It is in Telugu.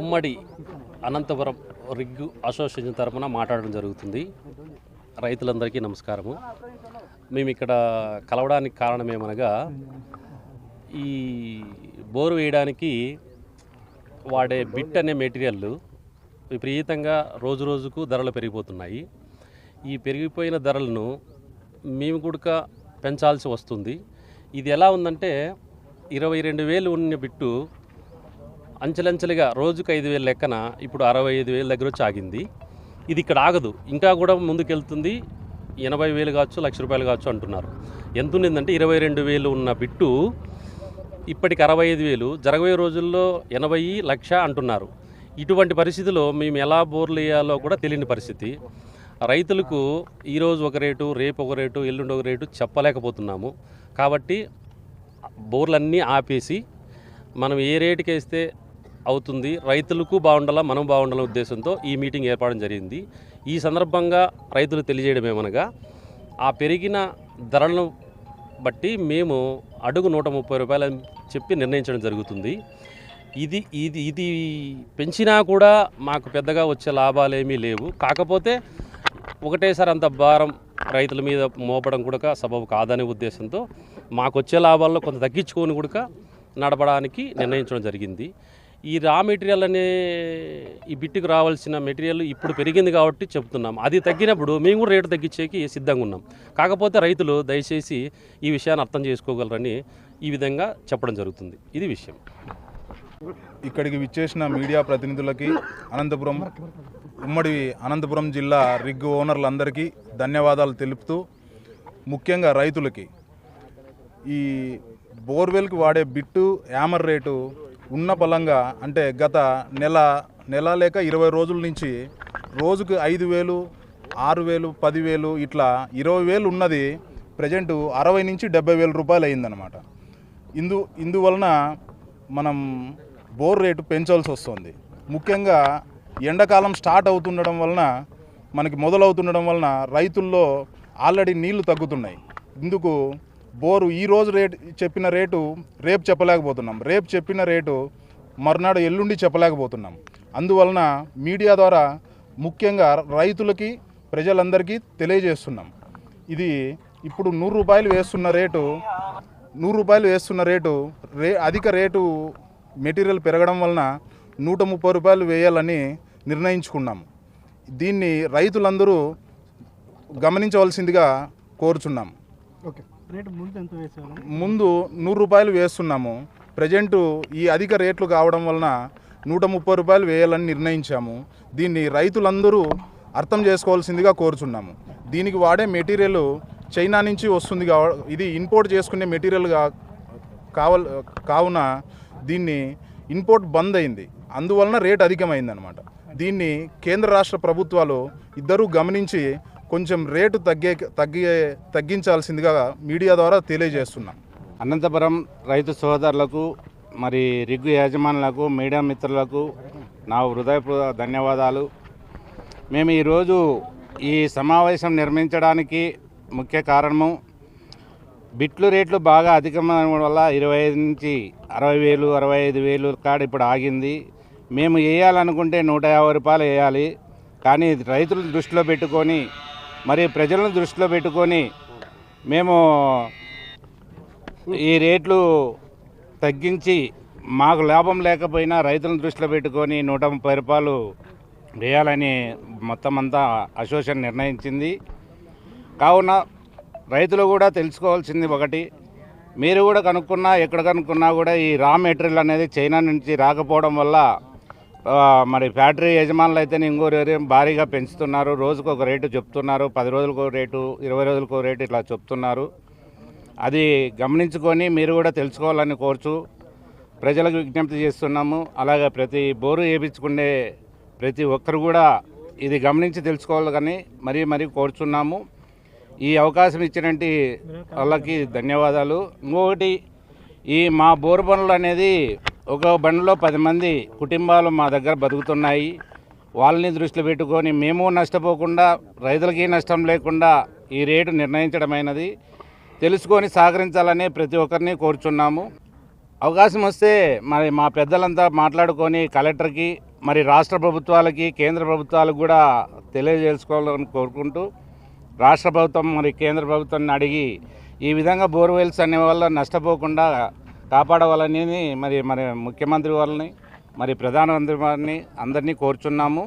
ఉమ్మడి అనంతపురం రిగ్గు అసోసియేషన్ తరపున మాట్లాడడం జరుగుతుంది. రైతులందరికీ నమస్కారము. మేము ఇక్కడ కలవడానికి కారణం ఏమనగా ఈ బోరు వేయడానికి వాడే బిట్ అనే మెటీరియల్ విపరీతంగా రోజు రోజుకు ధరలు పెరిగిపోతున్నాయి. ఈ పెరిగిపోయిన ధరలను మేము కూడా పెంచాల్సి వస్తుంది. ఇది ఎలా ఉందంటే ఇరవై రెండు వేలు ఉన్న బిట్టు అంచెలంచెలుగా రోజుకు ఐదు వేలు లెక్కన ఇప్పుడు అరవై ఐదు వేల దగ్గర వచ్చి ఆగింది. ఇది ఇక్కడ ఆగదు. ఇంకా కూడా ముందుకెళ్తుంది. ఎనభై వేలు కావచ్చు లక్ష రూపాయలు కావచ్చు అంటున్నారు. ఎంత ఉండిందంటే ఇరవై రెండు వేలు ఉన్న బిట్టు ఇప్పటికి అరవై ఐదు వేలు. జరగబోయే రోజుల్లో ఎనభై లక్ష అంటున్నారు. ఇటువంటి పరిస్థితిలో మేము ఎలా బోర్లు వేయాలో కూడా తెలియని పరిస్థితి. రైతులకు ఈరోజు ఒక రేటు రేపు ఒక రేటు ఎల్లుండి ఒక రేటు చెప్పలేకపోతున్నాము. కాబట్టి బోర్లన్నీ ఆపేసి మనం ఏ రేటుకి వేస్తే అవుతుంది. రైతులకు బాగుండాలా మనం బాగుండాలనే ఉద్దేశంతో ఈ మీటింగ్ ఏర్పడడం జరిగింది. ఈ సందర్భంగా రైతులు తెలియజేయడం ఏమనగా ఆ పెరిగిన ధరలను బట్టి మేము అడుగు నూట ముప్పై రూపాయలు చెప్పి నిర్ణయించడం జరుగుతుంది. ఇది ఇది ఇది పెంచినా కూడా మాకు పెద్దగా వచ్చే లాభాలు ఏమీ లేవు. కాకపోతే ఒకటేసారి అంత భారం రైతుల మీద మోపడం కూడా సబబు కాదనే ఉద్దేశంతో మాకు వచ్చే లాభాల్లో కొంత తగ్గించుకొని కూడా నడపడానికి నిర్ణయించడం జరిగింది. ఈ రా మెటీరియల్ అనే ఈ బిట్టుకు రావాల్సిన మెటీరియల్ ఇప్పుడు పెరిగింది కాబట్టి చెప్తున్నాం. అది తగ్గినప్పుడు మేము కూడా రేటు తగ్గించేకి సిద్ధంగా ఉన్నాం. కాకపోతే రైతులు దయచేసి ఈ విషయాన్ని అర్థం చేసుకోగలరని ఈ విధంగా చెప్పడం జరుగుతుంది. ఇది విషయం. ఇక్కడికి విచ్చేసిన మీడియా ప్రతినిధులకి అనంతపురం ఉమ్మడి అనంతపురం జిల్లా రిగ్ ఓనర్లందరికీ ధన్యవాదాలు తెలుపుతూ ముఖ్యంగా రైతులకి ఈ బోర్వెల్కి వాడే బిట్టు యామర్ రేటు ఉన్న బలంగా అంటే గత నెల నెల లేక ఇరవై రోజుల నుంచి రోజుకు ఐదు వేలు ఆరు వేలు పదివేలు ఇట్లా ఇరవై వేలు ఉన్నది. ప్రజెంట్ అరవై నుంచి డెబ్బై వేల రూపాయలు అయిందనమాట ఇందు ఇందువలన మనం బోర్ రేటు పెంచాల్సి వస్తుంది. ముఖ్యంగా ఎండాకాలం స్టార్ట్ అవుతుండడం వలన మనకి మొదలవుతుండడం వలన రైతుల్లో ఆల్రెడీ నీళ్ళు తగ్గుతున్నాయి. ఇందుకు బోరు ఈ రోజు రేటు చెప్పిన రేటు రేపు చెప్పలేకపోతున్నాం. రేపు చెప్పిన రేటు మర్నాడు ఎల్లుండి చెప్పలేకపోతున్నాం. అందువలన మీడియా ద్వారా ముఖ్యంగా రైతులకి ప్రజలందరికీ తెలియజేస్తున్నాం. ఇది ఇప్పుడు నూరు రూపాయలు వేస్తున్న రేటు నూరు రూపాయలు వేస్తున్న రేటు రే అధిక రేటు మెటీరియల్ పెరగడం వలన నూట ముప్పై రూపాయలు వేయాలని నిర్ణయించుకున్నాము దీన్ని రైతులందరూ గమనించవలసిందిగా కోరుచున్నాం. ఓకే. ముందు నూరు రూపాయలు వేస్తున్నాము. ప్రజెంటు ఈ అధిక రేట్లు కావడం వలన నూట ముప్పై రూపాయలు వేయాలని నిర్ణయించాము. దీన్ని రైతులందరూ అర్థం చేసుకోవాల్సిందిగా కోరుచున్నాము. దీనికి వాడే మెటీరియల్ చైనా నుంచి వస్తుంది కావ ఇది ఇంపోర్ట్ చేసుకునే మెటీరియల్ కావల్ కావున దీన్ని ఇంపోర్ట్ బంద్ అయింది. అందువలన రేట్ అధికమైందనమాట దీన్ని కేంద్ర రాష్ట్ర ప్రభుత్వాలు ఇద్దరూ గమనించి కొంచెం రేటు తగ్గే తగ్గే తగ్గించాల్సిందిగా మీడియా ద్వారా తెలియజేస్తున్నాం. అనంతపురం రైతు సోదరులకు మరి రిగ్గు యాజమానులకు మీడియా మిత్రులకు నా హృదయపూర్వ ధన్యవాదాలు. మేము ఈరోజు ఈ సమావేశం నిర్మించడానికి ముఖ్య కారణము బిట్లు రేట్లు బాగా అధికమైన వల్ల ఇరవై ఐదు నుంచి అరవై వేలు అరవై ఐదు వేలు కాడ ఇప్పుడు ఆగింది. మేము వేయాలనుకుంటే నూట యాభై రూపాయలు వేయాలి. కానీ రైతులు దృష్టిలో పెట్టుకొని మరి ప్రజలను దృష్టిలో పెట్టుకొని మేము ఈ రేట్లు తగ్గించి మాకు లాభం లేకపోయినా రైతులను దృష్టిలో పెట్టుకొని నూట ముప్పై రూపాయలు వేయాలని మొత్తం అంతా అసోసియేషన్ నిర్ణయించింది. కావున రైతులు కూడా తెలుసుకోవాల్సింది ఒకటి మీరు కూడా కనుక్కున్నా ఎక్కడ కనుక్కున్నా కూడా ఈ రా మెటీరియల్ అనేది చైనా నుంచి రాకపోవడం వల్ల మరి ఫ్యాక్టరీ యజమానులు అయితే ఇంకో భారీగా పెంచుతున్నారు. రోజుకు ఒక రేటు చెప్తున్నారు. పది రోజులకు రేటు ఇరవై రోజులకు రేటు ఇట్లా చెప్తున్నారు. అది గమనించుకొని మీరు కూడా తెలుసుకోవాలని కోరుచు ప్రజలకు విజ్ఞప్తి చేస్తున్నాము. అలాగే ప్రతి బోరు వేయించుకునే ప్రతి ఒక్కరు కూడా ఇది గమనించి తెలుసుకోవాలి కానీ మరీ మరీ కోరుచున్నాము. ఈ అవకాశం ఇచ్చినట్టు వాళ్ళకి ధన్యవాదాలు. ఇంకొకటి ఈ మా బోరు పనులు అనేది ఒక బండిలో పది మంది కుటుంబాలు మా దగ్గర బతుకుతున్నాయి. వాళ్ళని దృష్టిలో పెట్టుకొని మేము నష్టపోకుండా రైతులకి నష్టం లేకుండా ఈ రేటు నిర్ణయించడమైనది. తెలుసుకొని సహకరించాలని ప్రతి ఒక్కరిని కోరుచున్నాము. అవకాశం వస్తే మరి మా పెద్దలంతా మాట్లాడుకొని కలెక్టర్కి మరి రాష్ట్ర ప్రభుత్వాలకి కేంద్ర ప్రభుత్వాలకు కూడా తెలియజేసుకోవాలని కోరుకుంటూ రాష్ట్ర ప్రభుత్వం మరి కేంద్ర ప్రభుత్వాన్ని అడిగి ఈ విధంగా బోర్వెల్స్ అనే వల్ల నష్టపోకుండా కాపాడవాలని మరి మరి ముఖ్యమంత్రి వాళ్ళని మరి ప్రధానమంత్రి వారిని అందరినీ కోరుచున్నాము.